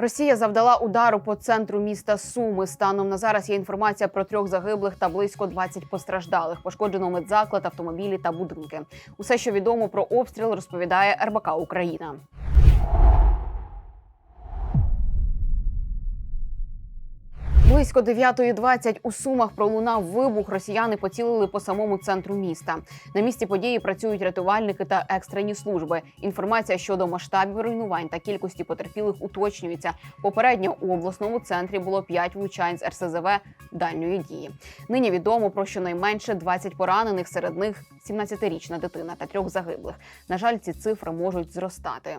Росія завдала удару по центру міста Суми. Станом на зараз є інформація про трьох загиблих та близько 20 постраждалих. Пошкоджено медзаклад, автомобілі та будинки. Усе, що відомо про обстріл, розповідає РБК Україна. Близько 9.20 у Сумах пролунав вибух. Росіяни поцілили по самому центру міста. На місці події працюють рятувальники та екстрені служби. Інформація щодо масштабів руйнувань та кількості потерпілих уточнюється. Попередньо у обласному центрі було 5 влучань з РСЗВ дальньої дії. Нині відомо про щонайменше 20 поранених, серед них 17-річна дитина та трьох загиблих. На жаль, ці цифри можуть зростати.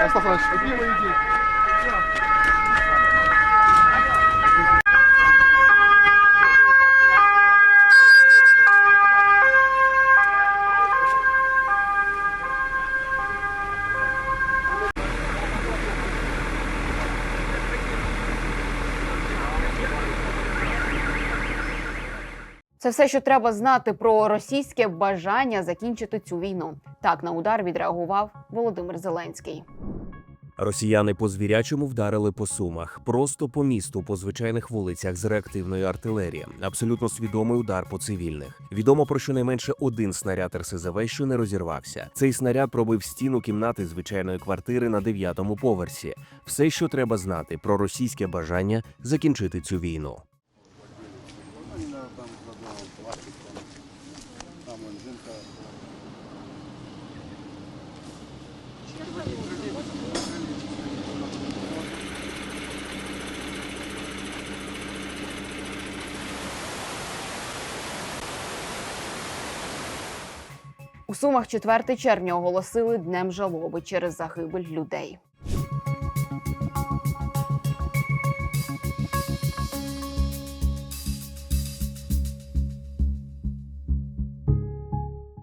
Остап Иванович, вы? Це все, що треба знати про російське бажання закінчити цю війну. Так на удар відреагував Володимир Зеленський. Росіяни по звірячому вдарили по сумах, просто по місту, по звичайних вулицях з реактивної артилерії. Абсолютно свідомий удар по цивільних. Відомо про щонайменше один снаряд РСЗВ, що не розірвався. Цей снаряд пробив стіну кімнати звичайної квартири на дев'ятому поверсі. Все, що треба знати про російське бажання закінчити цю війну. У Сумах 4 червня оголосили днем жалоби через загибель людей.